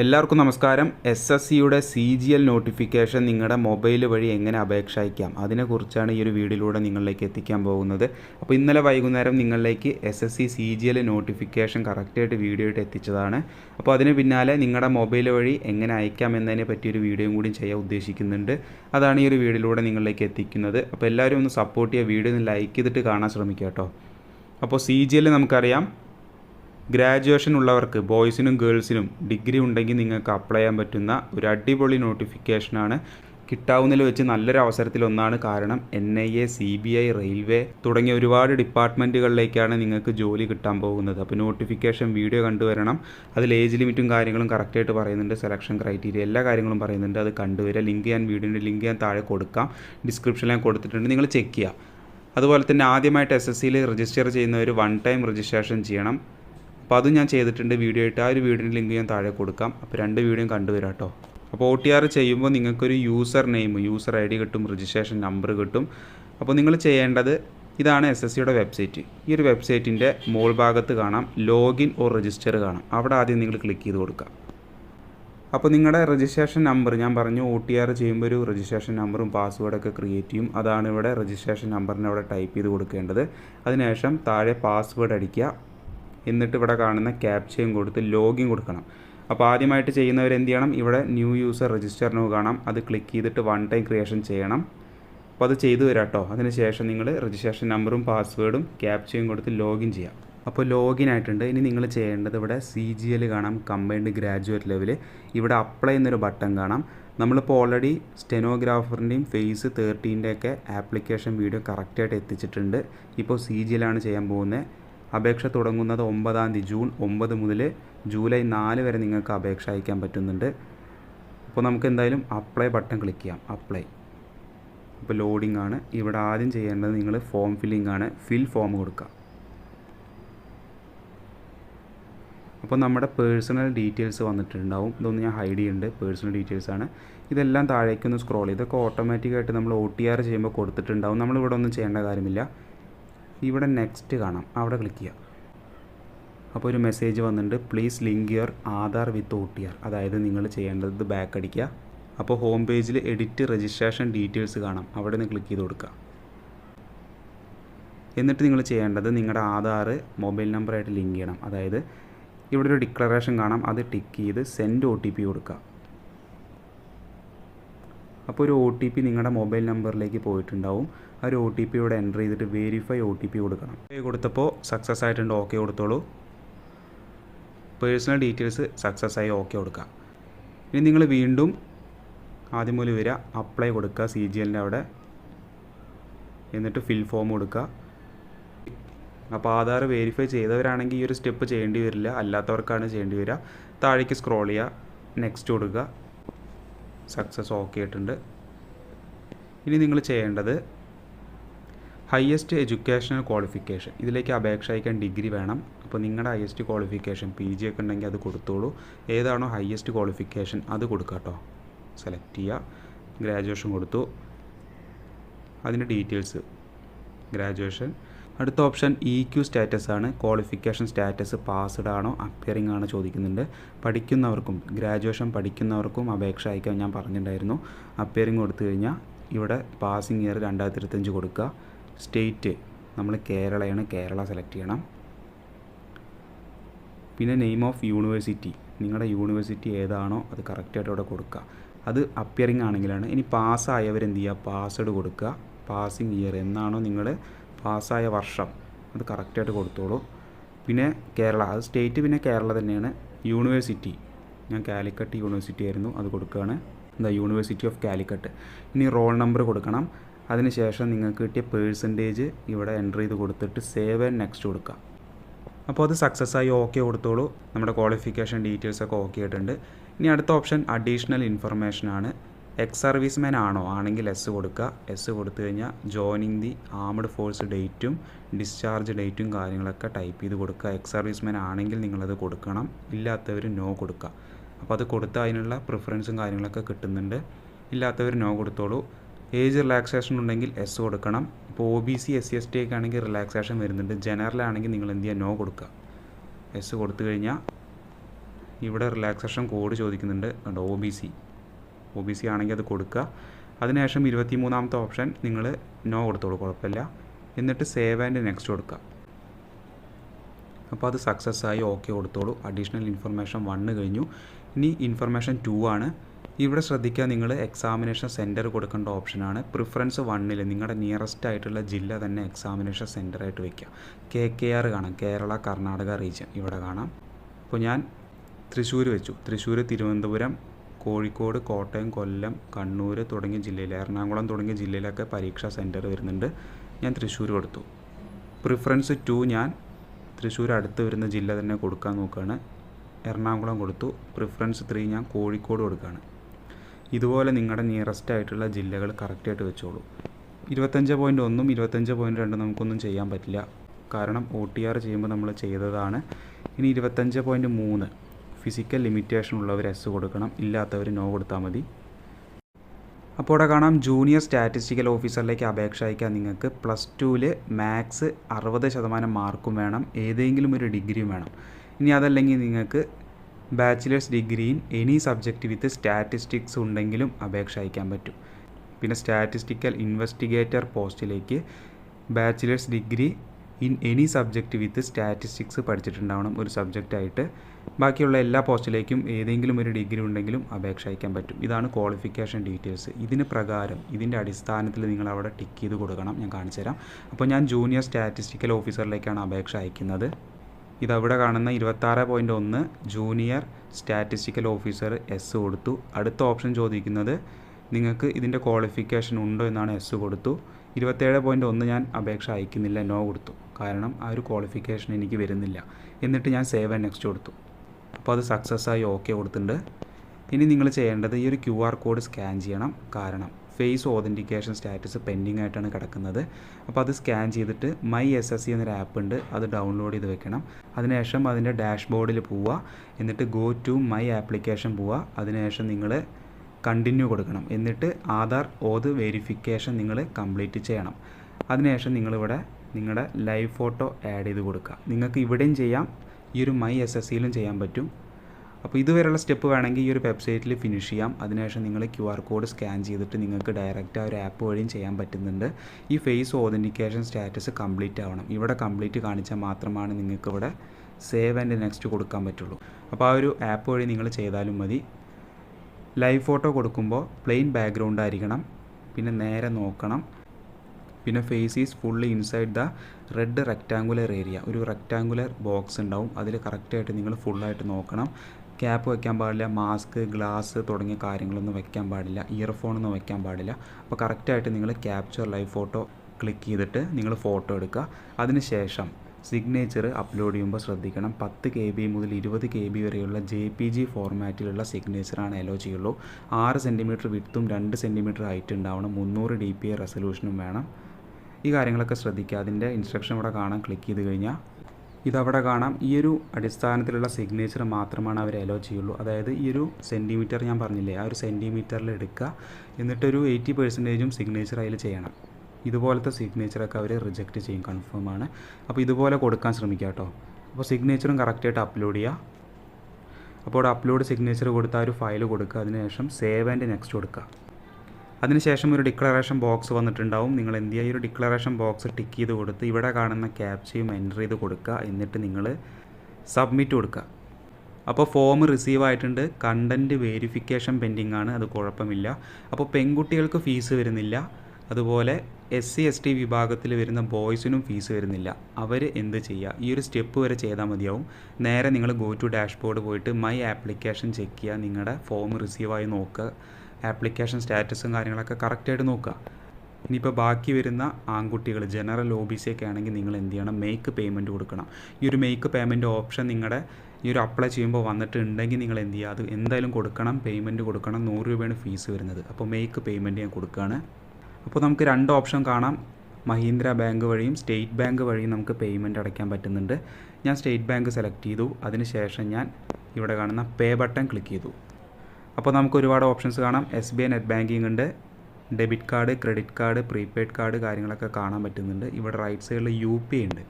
എല്ലാവർക്കും നമസ്കാരം. S S സിയുടെ സി ജി എൽ നോട്ടിഫിക്കേഷൻ നിങ്ങളുടെ മൊബൈൽ വഴി എങ്ങനെ അപേക്ഷ അയക്കാം അതിനെക്കുറിച്ചാണ് ഈ ഒരു വീഡിയോയിലൂടെ നിങ്ങളിലേക്ക് എത്തിക്കാൻ പോകുന്നത്. അപ്പോൾ ഇന്നലെ വൈകുന്നേരം നിങ്ങളിലേക്ക് S S C C G L notification കറക്റ്റായിട്ട് വീഡിയോ ആയിട്ട് എത്തിച്ചതാണ്. അപ്പോൾ അതിന് പിന്നാലെ നിങ്ങളുടെ മൊബൈൽ വഴി എങ്ങനെ അയക്കാം എന്നതിനെ പറ്റിയൊരു വീഡിയോയും കൂടി ചെയ്യാൻ ഉദ്ദേശിക്കുന്നുണ്ട്. അതാണ് ഈ ഒരു വീഡിയോയിലൂടെ നിങ്ങളിലേക്ക് എത്തിക്കുന്നത്. അപ്പോൾ എല്ലാവരും ഒന്ന് സപ്പോർട്ട് ചെയ്യുക വീഡിയോ ഒന്ന് ലൈക്ക് ചെയ്തിട്ട് കാണാൻ ശ്രമിക്കുക കേട്ടോ. അപ്പോൾ സി ജി എൽ നമുക്കറിയാം. ഗ്രാജുവേഷൻ ഉള്ളവർക്ക് ബോയ്സിനും ഗേൾസിനും ഡിഗ്രി ഉണ്ടെങ്കിൽ നിങ്ങൾക്ക് അപ്ലൈ ചെയ്യാൻ പറ്റുന്ന ഒരു അടിപൊളി നോട്ടിഫിക്കേഷനാണ് കിട്ടാവുന്നതിൽ വെച്ച് നല്ലൊരു അവസരത്തിലൊന്നാണ് കാരണം N I A C B I railway തുടങ്ങിയ ഒരുപാട് ഡിപ്പാർട്ട്മെന്റുകളിലേക്കാണ് നിങ്ങൾക്ക് ജോലി കിട്ടാൻ പോകുന്നത്. അപ്പോൾ നോട്ടിഫിക്കേഷൻ വീഡിയോ കണ്ടുവരണം. അതിൽ ഏജ് ലിമിറ്റും കാര്യങ്ങളും കറക്റ്റായിട്ട് പറയുന്നുണ്ട്. സെലക്ഷൻ ക്രൈറ്റീരിയ എല്ലാ കാര്യങ്ങളും പറയുന്നുണ്ട്. അത് കണ്ടുവരിക. ലിങ്ക് ഞാൻ വീഡിയോ ലിങ്ക് ഞാൻ താഴെ കൊടുക്കാം. ഡിസ്ക്രിപ്ഷനിൽ ഞാൻ കൊടുത്തിട്ടുണ്ട്. നിങ്ങൾ ചെക്ക് ചെയ്യുക. അതുപോലെ തന്നെ ആദ്യമായിട്ട് എസ് എസ് സിയിൽ രജിസ്റ്റർ ചെയ്യുന്നവർ വൺ ടൈം രജിസ്ട്രേഷൻ ചെയ്യണം. അപ്പോൾ അതും ഞാൻ ചെയ്തിട്ടുണ്ട്. വീഡിയോ ആയിട്ട് ആ ഒരു വീഡിയോ ലിങ്ക് ഞാൻ താഴെ കൊടുക്കാം. അപ്പോൾ രണ്ട് വീഡിയോയും കണ്ടുവരാം കേട്ടോ. അപ്പോൾ ഒ ടി ആർ ചെയ്യുമ്പോൾ നിങ്ങൾക്കൊരു user name user I D കിട്ടും രജിസ്ട്രേഷൻ നമ്പർ കിട്ടും. അപ്പോൾ നിങ്ങൾ ചെയ്യേണ്ടത് ഇതാണ് എസ് എസ് സിയുടെ വെബ്സൈറ്റ് ഈ ഒരു വെബ്സൈറ്റിന്റെ മോൾ ഭാഗത്ത് കാണാം. ലോഗിൻ ഓർ രജിസ്റ്റർ കാണാം. അവിടെ ആദ്യം നിങ്ങൾ ക്ലിക്ക് ചെയ്ത് കൊടുക്കാം അപ്പോൾ നിങ്ങളുടെ രജിസ്ട്രേഷൻ നമ്പർ ഞാൻ പറഞ്ഞു ഒ ടി ആർ ചെയ്യുമ്പോൾ ഒരു രജിസ്ട്രേഷൻ നമ്പറും പാസ്വേഡൊക്കെ ക്രിയേറ്റ് ചെയ്യും. അതാണ് ഇവിടെ രജിസ്ട്രേഷൻ നമ്പറിനെ അവിടെ ടൈപ്പ് ചെയ്ത് കൊടുക്കേണ്ടത്. അതിനുശേഷം താഴെ പാസ്വേഡ് അടിക്കുക. എന്നിട്ട് ഇവിടെ കാണുന്ന ക്യാപ്ചയും കൊടുത്ത് ലോഗിൻ കൊടുക്കണം. അപ്പോൾ ആദ്യമായിട്ട് ചെയ്യുന്നവർ എന്ത് ചെയ്യണം? ഇവിടെ ന്യൂ യൂസർ രജിസ്റ്ററിന് കാണാം. അത് ക്ലിക്ക് ചെയ്തിട്ട് വൺ ടൈം ക്രിയേഷൻ ചെയ്യണം. അപ്പോൾ അത് ചെയ്തു തരാം കേട്ടോ. അതിനുശേഷം നിങ്ങൾ രജിസ്ട്രേഷൻ നമ്പറും പാസ്വേഡും ക്യാപ്ചയും കൊടുത്ത് ലോഗിൻ ചെയ്യാം. അപ്പോൾ ലോഗിൻ ആയിട്ടുണ്ട്. ഇനി നിങ്ങൾ ചെയ്യേണ്ടത് ഇവിടെ സി ജി എൽ കാണാം. കമ്പൈൻഡ് ഗ്രാജുവേറ്റ് ലെവൽ ഇവിടെ അപ്ലൈ എന്നൊരു ബട്ടൺ കാണാം. നമ്മളിപ്പോൾ ഓൾറെഡി സ്റ്റെനോഗ്രാഫറിന്റെയും ഫേസ് തേർട്ടീന്റെയൊക്കെ ആപ്ലിക്കേഷൻ വീഡിയോ കറക്റ്റായിട്ട് എത്തിച്ചിട്ടുണ്ട്. ഇപ്പോൾ സി ജി എല്ലാണ് ചെയ്യാൻ പോകുന്നത്. അപേക്ഷ തുടങ്ങുന്നത് ഒമ്പതാം തീയതി ജൂൺ ഒമ്പത് മുതൽ ജൂലൈ നാല് വരെ നിങ്ങൾക്ക് അപേക്ഷ അയക്കാൻ പറ്റുന്നുണ്ട്. അപ്പോൾ നമുക്ക് എന്തായാലും അപ്ലൈ ബട്ടൺ ക്ലിക്ക് ചെയ്യാം. അപ്ലൈ അപ്പോൾ ലോഡിംഗ് ആണ്. ഇവിടെ ആദ്യം ചെയ്യേണ്ടത് നിങ്ങൾ ഫോം ഫില്ലിംഗ് ആണ്. ഫിൽ ഫോം കൊടുക്കുക. അപ്പോൾ നമ്മുടെ പേഴ്സണൽ ഡീറ്റെയിൽസ് വന്നിട്ടുണ്ടാവും. ഇതൊന്നും ഞാൻ ഹൈഡ് ചെയ്യുന്നുണ്ട്. പേഴ്സണൽ ഡീറ്റെയിൽസ് ആണ്. ഇതെല്ലാം താഴേക്കൊന്ന് സ്ക്രോൾ ചെയ്ത് ഇതൊക്കെ ഓട്ടോമാറ്റിക്കായിട്ട് നമ്മൾ ഒ ടി ആർ ചെയ്യുമ്പോൾ കൊടുത്തിട്ടുണ്ടാവും. നമ്മളിവിടെ ഒന്നും ചെയ്യേണ്ട കാര്യമില്ല. ഇവിടെ നെക്സ്റ്റ് കാണാം. അവിടെ ക്ലിക്ക് ചെയ്യുക അപ്പോൾ ഒരു മെസ്സേജ് വന്നിട്ടുണ്ട്. Please link your Aadhaar with O T R അതായത് നിങ്ങൾ ചെയ്യേണ്ടത് ബാക്ക് അടിക്കുക. അപ്പോൾ ഹോം പേജിൽ എഡിറ്റ് രജിസ്ട്രേഷൻ ഡീറ്റെയിൽസ് കാണാം. അവിടെ നിന്ന് ക്ലിക്ക് ചെയ്ത് കൊടുക്കുക. എന്നിട്ട് നിങ്ങൾ ചെയ്യേണ്ടത് നിങ്ങളുടെ ആധാർ മൊബൈൽ നമ്പറായിട്ട് ലിങ്ക് ചെയ്യണം. അതായത് ഇവിടെ ഒരു ഡിക്ലറേഷൻ കാണാം. അത് ടിക്ക് ചെയ്ത് സെൻഡ് ഒ ടി പി കൊടുക്കുക. അപ്പോൾ ഒരു ഒ ടി പി നിങ്ങളുടെ മൊബൈൽ നമ്പറിലേക്ക് പോയിട്ടുണ്ടാവും. ആ ഒരു ഒ ടി പി ഇവിടെ എന്റർ ചെയ്തിട്ട് വെരിഫൈ ഒ ടി പി കൊടുക്കണം. കൊടുത്തപ്പോൾ സക്സസ് ആയിട്ടുണ്ട് ഓക്കെ കൊടുത്തോളൂ. പേഴ്സണൽ ഡീറ്റെയിൽസ് സക്സസ് ആയി ഓക്കെ കൊടുക്കുക ഇനി നിങ്ങൾ വീണ്ടും ആദ്യം മുതൽ വരിക അപ്ലൈ കൊടുക്കുക സി ജി എല്ലിന്റെ അവിടെ. എന്നിട്ട് ഫിൽ ഫോം കൊടുക്കുക. അപ്പോൾ ആധാർ വെരിഫൈ ചെയ്തവരാണെങ്കിൽ ഈ ഒരു സ്റ്റെപ്പ് ചെയ്യേണ്ടി വരില്ല അല്ലാത്തവർക്കാണ് ചെയ്യേണ്ടി വരിക. താഴേക്ക് സ്ക്രോൾ ചെയ്യുക നെക്സ്റ്റ് കൊടുക്കുക. സക്സസ് ഓക്കെ ആയിട്ടുണ്ട് ഇനി നിങ്ങൾ ചെയ്യേണ്ടത് ഹയസ്റ്റ് എഡ്യൂക്കേഷണൽ ക്വാളിഫിക്കേഷൻ ഇതിലേക്ക് അപേക്ഷ അയക്കാൻ ഡിഗ്രി വേണം. അപ്പോൾ നിങ്ങളുടെ ഹയസ്റ്റ് ക്വാളിഫിക്കേഷൻ പി ജി ഒക്കെ ഉണ്ടെങ്കിൽ അത് കൊടുത്തോളൂ. ഏതാണോ ഹയസ്റ്റ് ക്വാളിഫിക്കേഷൻ അത് കൊടുക്കുക കേട്ടോ. സെലക്ട് ചെയ്യുക. ഗ്രാജുവേഷൻ കൊടുത്തു. അതിന്റെ ഡീറ്റെയിൽസ് ഗ്രാജുവേഷൻ അടുത്ത ഓപ്ഷൻ ഇ ക്യു സ്റ്റാറ്റസ് ആണ്. ക്വാളിഫിക്കേഷൻ സ്റ്റാറ്റസ് പാസ്ഡ് ആണോ? അപ്പിയറിംഗ് ആണോ ചോദിക്കുന്നുണ്ട്. പഠിക്കുന്നവർക്കും ഗ്രാജുവേഷൻ പഠിക്കുന്നവർക്കും അപേക്ഷ അയക്കാൻ ഞാൻ പറഞ്ഞിട്ടുണ്ടായിരുന്നു. അപ്പിയറിംഗ് കൊടുത്തു കഴിഞ്ഞാൽ ഇവിടെ പാസിംഗ് ഇയർ രണ്ടായിരത്തി ഇരുപത്തഞ്ച് കൊടുക്കുക. സ്റ്റേറ്റ് നമ്മൾ കേരളയാണ്. കേരള സെലക്ട് ചെയ്യണം. പിന്നെ നെയിം ഓഫ് യൂണിവേഴ്സിറ്റി നിങ്ങളുടെ യൂണിവേഴ്സിറ്റി ഏതാണോ അത് കറക്റ്റായിട്ട് അവിടെ കൊടുക്കുക. അത് അപ്പിയറിംഗ് ആണെങ്കിലാണ്. ഇനി പാസ്സായവരെന്ത് ചെയ്യുക? പാസ്വേഡ് കൊടുക്കുക. പാസിംഗ് ഇയർ എന്നാണോ നിങ്ങൾ പാസ്സായ വർഷം അത് കറക്റ്റായിട്ട് കൊടുത്തോളൂ. പിന്നെ കേരള അത് സ്റ്റേറ്റ് പിന്നെ കേരള തന്നെയാണ്. യൂണിവേഴ്സിറ്റി. ഞാൻ കാലിക്കട്ട് യൂണിവേഴ്സിറ്റി ആയിരുന്നു അത് കൊടുക്കുകയാണ്. എന്താ യൂണിവേഴ്സിറ്റി ഓഫ് കാലിക്കട്ട്. ഇനി റോൾ നമ്പർ കൊടുക്കണം. അതിനുശേഷം നിങ്ങൾക്ക് കിട്ടിയ പേഴ്സന്റേജ് ഇവിടെ എന്റർ ചെയ്ത് കൊടുത്തിട്ട് സേവ് ആൻഡ് നെക്സ്റ്റ് കൊടുക്കുക. അപ്പോൾ അത് സക്സസ് ആയി ഓക്കെ കൊടുത്തോളൂ. നമ്മുടെ ക്വാളിഫിക്കേഷൻ ഡീറ്റെയിൽസ് ഒക്കെ ഓക്കെ ആയിട്ടുണ്ട്. ഇനി അടുത്ത ഓപ്ഷൻ അഡീഷണൽ ഇൻഫർമേഷൻ ആണ് എക്സ് സർവീസ്മാൻ ആണോ? ആണെങ്കിൽ എസ് കൊടുക്കുക. എസ് കൊടുത്തു കഴിഞ്ഞാൽ ജോയിനിങ് ദി ആംഡ് ഫോഴ്സ് ഡേറ്റും ഡിസ്ചാർജ് ഡേറ്റും കാര്യങ്ങളൊക്കെ ടൈപ്പ് ചെയ്ത് കൊടുക്കുക. എക്സ് സർവീസ്മാൻ ആണെങ്കിൽ നിങ്ങളത് കൊടുക്കണം. ഇല്ലാത്തവർ നോ കൊടുക്കുക. അപ്പോൾ അത് കൊടുത്താൽ അതിനുള്ള പ്രിഫറൻസും കാര്യങ്ങളൊക്കെ കിട്ടുന്നുണ്ട്. ഇല്ലാത്തവർ നോ കൊടുത്തോളൂ. ഏജ് റിലാക്സേഷൻ ഉണ്ടെങ്കിൽ എസ് കൊടുക്കണം. ഇപ്പോൾ O B C S C S T ഒക്കെ ആണെങ്കിൽ റിലാക്സേഷൻ വരുന്നുണ്ട്. ജനറൽ ആണെങ്കിൽ നിങ്ങൾ എന്ത് ചെയ്യുക? നോ കൊടുക്കുക. എസ് കൊടുത്തു കഴിഞ്ഞാൽ ഇവിടെ റിലാക്സേഷൻ കോഡ് ചോദിക്കുന്നുണ്ട്. കണ്ടോ? O B C O B C ആണെങ്കിൽ അത് കൊടുക്കുക. അതിനുശേഷം ഇരുപത്തി മൂന്നാമത്തെ ഓപ്ഷൻ നിങ്ങൾ നോ കൊടുത്തോളൂ കുഴപ്പമില്ല. എന്നിട്ട് സേവ് ആൻഡ് നെക്സ്റ്റ് കൊടുക്കുക. അപ്പോൾ അത് സക്സസ് ആയി ഓക്കെ കൊടുത്തോളൂ. അഡീഷണൽ ഇൻഫർമേഷൻ വണ്ണ് കഴിഞ്ഞു. ഇനി ഇൻഫർമേഷൻ ടു ആണ്. ഇവിടെ ശ്രദ്ധിക്കുക നിങ്ങൾ എക്സാമിനേഷൻ സെന്റർ കൊടുക്കേണ്ട ഓപ്ഷനാണ് പ്രിഫറൻസ് വണ്ണിൽ നിങ്ങളുടെ നിയറസ്റ്റ് ആയിട്ടുള്ള ജില്ല തന്നെ എക്സാമിനേഷൻ സെന്ററായിട്ട് വയ്ക്കുക കെ കെ ആർ കാണാം. കേരള കർണാടക റീജിയൻ ഇവിടെ കാണാം. അപ്പോൾ ഞാൻ തൃശ്ശൂർ വെച്ചു. തൃശ്ശൂർ തിരുവനന്തപുരം കോഴിക്കോട് കോട്ടയം കൊല്ലം കണ്ണൂർ തുടങ്ങിയ ജില്ലയിൽ എറണാകുളം തുടങ്ങിയ ജില്ലയിലൊക്കെ പരീക്ഷാ സെന്റർ വരുന്നുണ്ട്. ഞാൻ തൃശ്ശൂർ കൊടുത്തു. പ്രിഫറൻസ് ടു ഞാൻ തൃശ്ശൂർ അടുത്ത് വരുന്ന ജില്ല തന്നെ കൊടുക്കാൻ നോക്കുകയാണ് എറണാകുളം കൊടുത്തു. പ്രിഫറൻസ് ത്രീ ഞാൻ കോഴിക്കോട് കൊടുക്കുകയാണ് ഇതുപോലെ നിങ്ങളുടെ നിയറസ്റ്റ് ആയിട്ടുള്ള ജില്ലകൾ കറക്റ്റായിട്ട് വെച്ചോളൂ. ഇരുപത്തഞ്ച് പോയിന്റ് ഒന്നും ഇരുപത്തഞ്ച് പോയിന്റ് രണ്ടും നമുക്കൊന്നും ചെയ്യാൻ പറ്റില്ല. കാരണം ഒ ടി ആർ ചെയ്യുമ്പോൾ നമ്മൾ ചെയ്തതാണ്. ഇനി ഇരുപത്തഞ്ച് പോയിന്റ് മൂന്ന് ഫിസിക്കൽ ലിമിറ്റേഷൻ ഉള്ളവർ എസ് കൊടുക്കണം. ഇല്ലാത്തവർ നോ കൊടുത്താൽ മതി. അപ്പോൾ അവിടെ കാണാം. ജൂനിയർ സ്റ്റാറ്റിസ്റ്റിക്കൽ ഓഫീസറിലേക്ക് അപേക്ഷ അയക്കാൻ നിങ്ങൾക്ക് പ്ലസ് ടുവിൽ മാത്സ് അറുപത് ശതമാനം മാർക്കും വേണം. ഏതെങ്കിലും ഒരു ഡിഗ്രിയും വേണം. ഇനി അതല്ലെങ്കിൽ നിങ്ങൾക്ക് bachelors degree in any subject with statistics ഉണ്ടെങ്കിലും അപേക്ഷ അയക്കാൻ പറ്റും. പിന്നെ സ്റ്റാറ്റിസ്റ്റിക്കൽ ഇൻവെസ്റ്റിഗേറ്റർ പോസ്റ്റിലേക്ക് bachelors degree in any subject with statistics പഠിച്ചിട്ടുണ്ടാവണം. ഒരു സബ്ജക്റ്റായിട്ട് ബാക്കിയുള്ള എല്ലാ പോസ്റ്റിലേക്കും ഏതെങ്കിലും ഒരു ഡിഗ്രി ഉണ്ടെങ്കിലും അപേക്ഷ അയക്കാൻ പറ്റും. ഇതാണ് ക്വാളിഫിക്കേഷൻ ഡീറ്റെയിൽസ് ഇതിന് പ്രകാരം ഇതിന്റെ അടിസ്ഥാനത്തിൽ നിങ്ങൾ അവിടെ ടിക്ക് ചെയ്ത് കൊടുക്കണം. ഞാൻ കാണിച്ചു തരാം. അപ്പോൾ ഞാൻ ജൂനിയർ സ്റ്റാറ്റിസ്റ്റിക്കൽ ഓഫീസറിലേക്കാണ് അപേക്ഷ അയക്കുന്നത്. ഇതവിടെ കാണുന്ന ഇരുപത്താറ് പോയിന്റ് ഒന്ന് ജൂനിയർ സ്റ്റാറ്റിസ്റ്റിക്കൽ ഓഫീസർ എസ് കൊടുത്തു. അടുത്ത ഓപ്ഷൻ ചോദിക്കുന്നത് നിങ്ങൾക്ക് ഇതിന്റെ ക്വാളിഫിക്കേഷൻ ഉണ്ടോ എന്നാണ് എസ് കൊടുത്തു. ഇരുപത്തേഴ് പോയിന്റ് ഒന്ന് ഞാൻ അപേക്ഷ അയക്കുന്നില്ല നോ കൊടുത്തു. കാരണം ആ ഒരു ക്വാളിഫിക്കേഷൻ എനിക്ക് വരുന്നില്ല. എന്നിട്ട് ഞാൻ സേവ് ആൻഡ് നെക്സ്റ്റ് കൊടുത്തു. അപ്പോൾ അത് സക്സസ് ആയി ഓക്കെ കൊടുത്തിട്ടുണ്ട്. ഇനി നിങ്ങൾ ചെയ്യേണ്ടത് ഈ ഒരു ക്യു ആർ കോഡ് സ്കാൻ ചെയ്യണം. കാരണം ഫേസ് ഓതന്റിക്കേഷൻ സ്റ്റാറ്റസ് പെൻഡിങ് ആയിട്ടാണ് കിടക്കുന്നത്. അപ്പോൾ അത് സ്കാൻ ചെയ്തിട്ട് മൈ എസ് എസ് സി എന്നൊരു ആപ്പ് ഉണ്ട്. അത് ഡൗൺലോഡ് ചെയ്ത് വെക്കണം. അതിനുശേഷം അതിന്റെ ഡാഷ്ബോർഡിൽ പോവുക. എന്നിട്ട് ഗോ ടു മൈ ആപ്ലിക്കേഷൻ പോവുക. അതിനുശേഷം നിങ്ങൾ കണ്ടിന്യൂ കൊടുക്കണം. എന്നിട്ട് ആധാർ ഓത് വെരിഫിക്കേഷൻ നിങ്ങൾ കംപ്ലീറ്റ് ചെയ്യണം. അതിനുശേഷം നിങ്ങളിവിടെ നിങ്ങളുടെ ലൈവ് ഫോട്ടോ ആഡ് ചെയ്ത് കൊടുക്കുക. നിങ്ങൾക്ക് ഇവിടെയും ചെയ്യാം. ഈ ഒരു മൈ എസ് എസ് സിയിലും ചെയ്യാൻ പറ്റും. അപ്പോൾ ഇതുവരെയുള്ള സ്റ്റെപ്പ് വേണമെങ്കിൽ ഈ ഒരു വെബ്സൈറ്റിൽ ഫിനിഷ് ചെയ്യാം. അതിനുശേഷം നിങ്ങൾ ക്യു ആർ കോഡ് സ്കാൻ ചെയ്തിട്ട് നിങ്ങൾക്ക് ഡയറക്റ്റ് ആ ഒരു ആപ്പ് വഴിയും ചെയ്യാൻ പറ്റുന്നുണ്ട്. ഈ ഫേസ് ഓതന്റിക്കേഷൻ സ്റ്റാറ്റസ് കംപ്ലീറ്റ് ആവണം. ഇവിടെ കംപ്ലീറ്റ് കാണിച്ചാൽ മാത്രമാണ് നിങ്ങൾക്ക് ഇവിടെ സേവ് ആൻഡ് നെക്സ്റ്റ് കൊടുക്കാൻ പറ്റുള്ളൂ. അപ്പോൾ ആ ഒരു ആപ്പ് വഴി നിങ്ങൾ ചെയ്താലും മതി. ലൈവ് ഫോട്ടോ കൊടുക്കുമ്പോൾ പ്ലെയിൻ ബാക്ക്ഗ്രൗണ്ട് ആയിരിക്കണം. പിന്നെ നേരെ നോക്കണം. പിന്നെ face is fully inside the red rectangular area ഒരു റെക്റ്റാങ്കുലർ ബോക്സ് ഉണ്ടാവും. അതിൽ കറക്റ്റായിട്ട് നിങ്ങൾ ഫുള്ളായിട്ട് നോക്കണം. ക്യാപ്പ് വെക്കാൻ പാടില്ല മാസ്ക് ഗ്ലാസ് തുടങ്ങിയ കാര്യങ്ങളൊന്നും വെക്കാൻ പാടില്ല ഇയർഫോണൊന്നും വെക്കാൻ പാടില്ല. അപ്പോൾ കറക്റ്റായിട്ട് നിങ്ങൾ ക്യാപ്ചർ ലൈവ് ഫോട്ടോ ക്ലിക്ക് ചെയ്തിട്ട് നിങ്ങൾ ഫോട്ടോ എടുക്കുക. അതിനുശേഷം സിഗ്നേച്ചർ അപ്ലോഡ് ചെയ്യുമ്പോൾ ശ്രദ്ധിക്കണം. പത്ത് കെ ബി മുതൽ ഇരുപത് കെ ബി വരെയുള്ള ജെ പി ജി ഫോർമാറ്റിലുള്ള സിഗ്നേച്ചറാണ് അലോ ചെയ്യുള്ളൂ. ആറ് സെന്റിമീറ്റർ വിട്ടും രണ്ട് സെന്റിമീറ്റർ ഹൈറ്റ് ഉണ്ടാവണം. മുന്നൂറ് ഡി പി റെസൊല്യൂഷനും വേണം. ഈ കാര്യങ്ങളൊക്കെ ശ്രദ്ധിക്കുക. അതിന്റെ ഇൻസ്ട്രക്ഷൻ ഇവിടെ കാണാം. ക്ലിക്ക് ചെയ്ത് കഴിഞ്ഞാൽ ഇതവിടെ കാണാം. ഈ ഒരു അടിസ്ഥാനത്തിലുള്ള സിഗ്നേച്ചർ മാത്രമാണ് അവർ അലോ ചെയ്യുള്ളൂ. അതായത് ഈ ഒരു സെന്റിമീറ്റർ ഞാൻ പറഞ്ഞില്ലേ ആ ഒരു സെന്റിമീറ്ററിൽ എടുക്കുക. എന്നിട്ടൊരു എയ്റ്റി പെർസെന്റേജും സിഗ്നേച്ചർ അതിൽ ചെയ്യണം. ഇതുപോലത്തെ സിഗ്നേച്ചറൊക്കെ അവർ റിജക്റ്റ് ചെയ്യും കൺഫേം ആണ്. അപ്പോൾ ഇതുപോലെ കൊടുക്കാൻ ശ്രമിക്കുക കേട്ടോ. അപ്പോൾ സിഗ്നേച്ചറും കറക്റ്റായിട്ട് അപ്ലോഡ് ചെയ്യുക. അപ്പോൾ അപ്ലോഡ് സിഗ്നേച്ചർ കൊടുത്ത ഒരു ഫയൽ കൊടുക്കുക. അതിനുശേഷം സേവ് ആൻഡ് നെക്സ്റ്റ് കൊടുക്കുക. അതിനുശേഷം ഒരു ഡിക്ലറേഷൻ ബോക്സ് വന്നിട്ടുണ്ടാവും. നിങ്ങൾ എന്ത് ചെയ്യുക? ഈ ഒരു ഡിക്ലറേഷൻ ബോക്സ് ടിക്ക് ചെയ്ത് കൊടുത്ത് ഇവിടെ കാണുന്ന ക്യാപ്ചയും എന്റർ ചെയ്ത് കൊടുക്കുക. എന്നിട്ട് നിങ്ങൾ സബ്മിറ്റ് കൊടുക്കുക. അപ്പോൾ ഫോം റിസീവ് ആയിട്ടുണ്ട്. കണ്ടന്റ് വെരിഫിക്കേഷൻ പെൻഡിങ് ആണ്. അത് കുഴപ്പമില്ല. അപ്പോൾ പെൺകുട്ടികൾക്ക് ഫീസ് വരുന്നില്ല. അതുപോലെ എസ് സി എസ് ടി വിഭാഗത്തിൽ വരുന്ന ബോയ്സിനും ഫീസ് വരുന്നില്ല. അവർ എന്ത് ചെയ്യുക? ഈ ഒരു സ്റ്റെപ്പ് വരെ ചെയ്താൽ മതിയാവും. നേരെ നിങ്ങൾ ഗോ ടു ഡാഷ്ബോർഡ് പോയിട്ട് മൈ ആപ്ലിക്കേഷൻ ചെക്ക് ചെയ്യുക. നിങ്ങളുടെ ഫോം റിസീവായി നോക്കുക. ആപ്ലിക്കേഷൻ സ്റ്റാറ്റസും കാര്യങ്ങളൊക്കെ കറക്റ്റായിട്ട് നോക്കുക. ഇനിയിപ്പോൾ ബാക്കി വരുന്ന ആൺകുട്ടികൾ ജനറൽ ഒ ബി സി ഒക്കെ ആണെങ്കിൽ നിങ്ങൾ എന്ത് ചെയ്യണം? മേക്ക് പേയ്മെന്റ് കൊടുക്കണം. ഈ ഒരു മേക്ക് പേയ്മെന്റ് ഓപ്ഷൻ നിങ്ങളുടെ ഈ ഒരു അപ്ലൈ ചെയ്യുമ്പോൾ വന്നിട്ടുണ്ടെങ്കിൽ നിങ്ങൾ എന്ത് ചെയ്യുക? അത് എന്തായാലും കൊടുക്കണം പേയ്മെന്റ് കൊടുക്കണം നൂറ് രൂപയാണ് ഫീസ് വരുന്നത്. അപ്പോൾ മേക്ക് പേയ്മെന്റ് ഞാൻ കൊടുക്കുകയാണ്. അപ്പോൾ നമുക്ക് രണ്ട് ഓപ്ഷൻ കാണാം. മഹീന്ദ്ര ബാങ്ക് വഴിയും സ്റ്റേറ്റ് ബാങ്ക് വഴിയും നമുക്ക് പേയ്മെന്റ് അടയ്ക്കാൻ പറ്റുന്നുണ്ട്. ഞാൻ സ്റ്റേറ്റ് ബാങ്ക് സെലക്ട് ചെയ്തു. അതിനുശേഷം ഞാൻ ഇവിടെ കാണുന്ന പേ ബട്ടൺ ക്ലിക്ക് ചെയ്തു. അപ്പോൾ നമുക്ക് ഒരുപാട് ഓപ്ഷൻസ് കാണാം. S B I net banking ഉണ്ട്. Debit card credit card prepaid card കാര്യങ്ങളൊക്കെ കാണാൻ പറ്റുന്നുണ്ട്. ഇവിടെ റൈറ്റ് സൈഡിൽ യു പി ഉണ്ട്.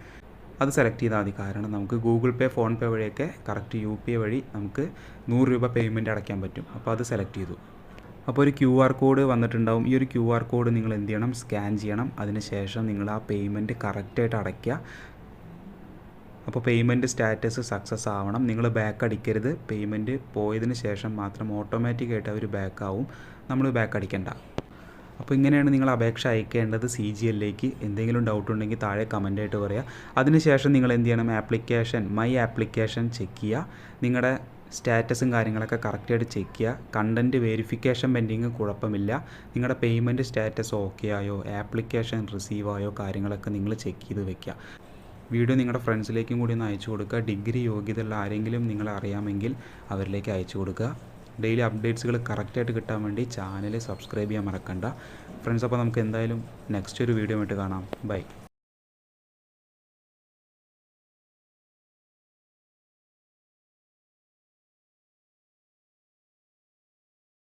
അത് സെലക്ട് ചെയ്താൽ മതി. കാരണം നമുക്ക് ഗൂഗിൾ പേ ഫോൺ പേ വഴിയൊക്കെ കറക്റ്റ് യു പി വഴി നമുക്ക് നൂറ് രൂപ പേയ്മെന്റ് അടയ്ക്കാൻ പറ്റും. അപ്പോൾ അത് സെലക്ട് ചെയ്തു. അപ്പോൾ ഒരു ക്യു ആർ കോഡ് വന്നിട്ടുണ്ടാവും. ഈ ഒരു ക്യു ആർ കോഡ് നിങ്ങൾ എന്ത് ചെയ്യണം? സ്കാൻ ചെയ്യണം. അതിനുശേഷം നിങ്ങൾ ആ പേയ്മെന്റ് കറക്റ്റായിട്ട് അടയ്ക്കുക. അപ്പോൾ പേയ്മെന്റ് സ്റ്റാറ്റസ് സക്സസ് ആവണം. നിങ്ങൾ ബാക്ക് അടിക്കരുത്. പേയ്മെന്റ് പോയതിന് ശേഷം മാത്രം ഓട്ടോമാറ്റിക്കായിട്ട് അവർ ബാക്ക് ആവും. നമ്മൾ ബാക്ക് അടിക്കണ്ട. അപ്പോൾ ഇങ്ങനെയാണ് നിങ്ങൾ അപേക്ഷ അയക്കേണ്ടത് സി ജി എല്ലിലേക്ക് എന്തെങ്കിലും ഡൗട്ട് ഉണ്ടെങ്കിൽ താഴെ കമന്റായിട്ട് പറയുക അതിനുശേഷം നിങ്ങൾ എന്ത് ചെയ്യണം? ആപ്ലിക്കേഷൻ മൈ ആപ്ലിക്കേഷൻ ചെക്ക് ചെയ്യുക. നിങ്ങളുടെ സ്റ്റാറ്റസും കാര്യങ്ങളൊക്കെ കറക്റ്റായിട്ട് ചെക്ക് ചെയ്യുക. കണ്ടന്റ് വെരിഫിക്കേഷൻ പെൻഡിങ് കുഴപ്പമില്ല. നിങ്ങളുടെ പേയ്മെന്റ് സ്റ്റാറ്റസ് ഓക്കെ ആയോ? ആപ്ലിക്കേഷൻ റിസീവ് ആയോ? കാര്യങ്ങളൊക്കെ നിങ്ങൾ ചെക്ക് ചെയ്ത് വെക്കുക. വീഡിയോ നിങ്ങളുടെ ഫ്രണ്ട്സിലേക്കും കൂടി ഒന്ന് അയച്ചു കൊടുക്കുക. ഡിഗ്രി യോഗ്യതയുള്ള ആരെങ്കിലും നിങ്ങളെ അറിയാമെങ്കിൽ അവരിലേക്ക് അയച്ചു കൊടുക്കുക. ഡെയിലി അപ്ഡേറ്റ്സുകൾ കറക്റ്റായിട്ട് കിട്ടാൻ വേണ്ടി ചാനൽ സബ്സ്ക്രൈബ് ചെയ്യാൻ മറക്കണ്ട. ഫ്രണ്ട്സ് അപ്പോൾ നമുക്ക് എന്തായാലും നെക്സ്റ്റ് ഒരു വീഡിയോ ആയിട്ട് കാണാം. ബൈ